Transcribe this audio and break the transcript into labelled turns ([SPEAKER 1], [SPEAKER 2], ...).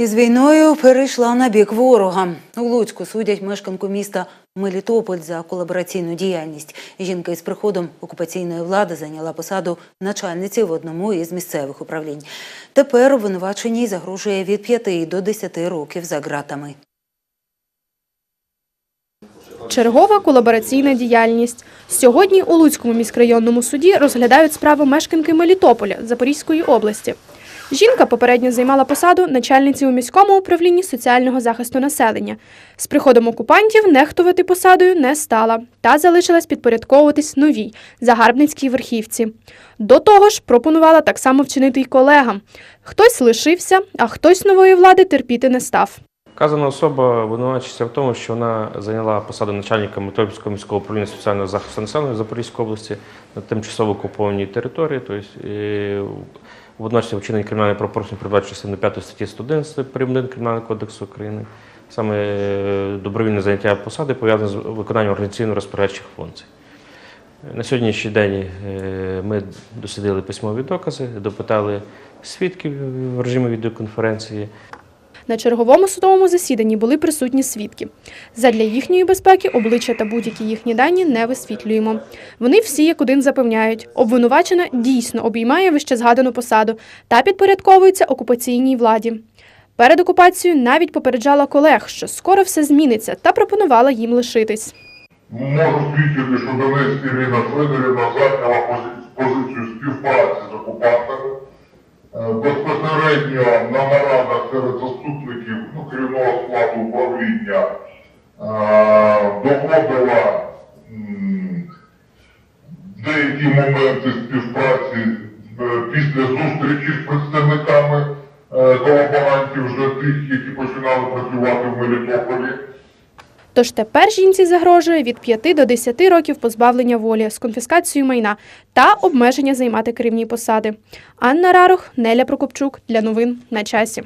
[SPEAKER 1] Із війною перейшла на бік ворога. У Луцьку судять мешканку міста Мелітополь за колабораційну діяльність. Жінка із приходом окупаційної влади зайняла посаду начальниці в одному із місцевих управлінь. Тепер обвинуваченій загрожує від 5 до 10 років за ґратами.
[SPEAKER 2] Чергова колабораційна діяльність. Сьогодні у Луцькому міськрайонному суді розглядають справу мешканки Мелітополя Запорізької області. Жінка попередньо займала посаду начальниці у міському управлінні соціального захисту населення. З приходом окупантів нехтувати посадою не стала та залишилась підпорядковуватись новій загарбницькій верхівці. До того ж, пропонувала так само вчинити й колегам. Хтось лишився, а хтось нової влади терпіти не став.
[SPEAKER 3] Вказана особа обвинувачується в тому, що вона зайняла посаду начальника Метропільського міського управління соціального захисту населення в Запорізькій області на тимчасово окупованій території. Тобто, водночас вчинення кримінальної пропорції передбачено частину 5 статті 111 прим. 1 Кримінального кодексу України. Саме е, добровільне заняття посади пов'язане з виконанням організаційно-розпорядчих функцій. На сьогоднішній день е, ми дослідили письмові докази, допитали свідків в режимі відеоконференції.
[SPEAKER 2] На черговому судовому засіданні були присутні свідки. Задля їхньої безпеки обличчя та будь-які їхні дані не висвітлюємо. Вони всі як один запевняють, обвинувачена дійсно обіймає вище згадану посаду та підпорядковується окупаційній владі. Перед окупацією навіть попереджала колег, що скоро все зміниться, та пропонувала їм лишитись.
[SPEAKER 4] Можу свідчити, що Донецька Ірина Федорівна зайняла позицію співпраці керівного складу управління е, доводила деякі моменти співпраці е, після зустрічі з представниками е, колаборантів, вже тих, які починали працювати в Мелітополі.
[SPEAKER 2] Тож тепер жінці загрожує від 5 до 10 років позбавлення волі з конфіскацією майна та обмеження займати керівні посади. Анна Рарох, Неля Прокопчук для новин на часі.